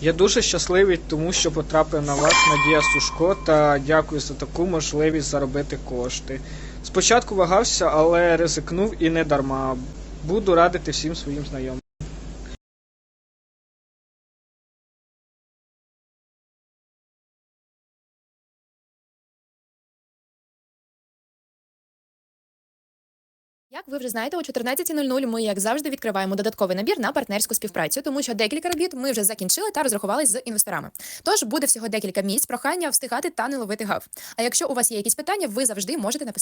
Я дуже щасливий, тому що потрапив на вас Надія Сушко та дякую за таку можливість заробити кошти. Спочатку вагався, але ризикнув і не дарма. Буду радити всім своїм знайомим. Як ви вже знаєте, о 14.00 ми, як завжди, відкриваємо додатковий набір на партнерську співпрацю, тому що декілька робіт ми вже закінчили та розрахувалися з інвесторами. Тож буде всього декілька місць, прохання встигати та не ловити гав. А якщо у вас є якісь питання, ви завжди можете написати.